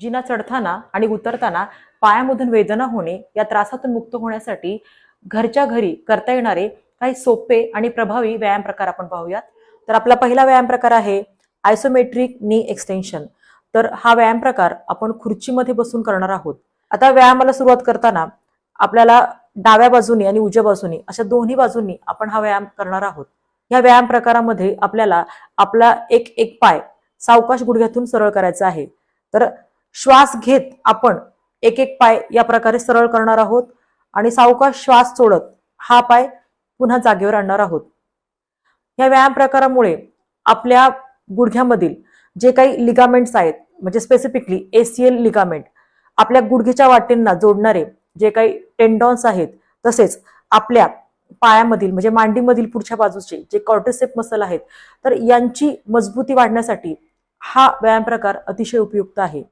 जिना चढताना आणि उतरताना पायामधून वेदना होणे या त्रासातून मुक्त होण्यासाठी घरच्या घरी करता येणारे काही सोपे आणि प्रभावी व्यायाम प्रकार आपण पाहूयात. तर आपला पहिला व्यायाम प्रकार आहे आयसोमेट्रिक नी एक्सटेन्शन तर हा व्यायाम प्रकार आपण खुर्चीमध्ये बसून करणार आहोत. आता व्यायामाला सुरुवात करताना आपल्याला डाव्या बाजूने आणि उजव्या बाजूनी अशा दोन्ही बाजूंनी आपण हा व्यायाम करणार आहोत. या व्यायाम प्रकारामध्ये आपल्याला आपला एक एक पाय सावकाश गुडघ्यातून सरळ करायचा आहे. तर श्वास घेत आपण एक एक पाय या प्रकारे सरळ करणार आहोत आणि सावकाश श्वास सोडत हा पाय पुन्हा जागेवर आणणार आहोत. या व्यायाम प्रकारामुळे आपल्या गुडघ्यामधील जे काही लिगामेंट्स आहेत म्हणजे स्पेसिफिकली एसीएल लिगामेंट आपल्या गुडघेच्या वाटेंना जोडणारे जे काही टेंडॉन्स आहेत तसेच आपल्या पायामधील म्हणजे मांडीमधील पुढच्या बाजूचे जे कॉर्टिसेप मसल आहेत तर यांची मजबूती वाढण्यासाठी हा व्यायाम प्रकार अतिशय उपयुक्त आहे.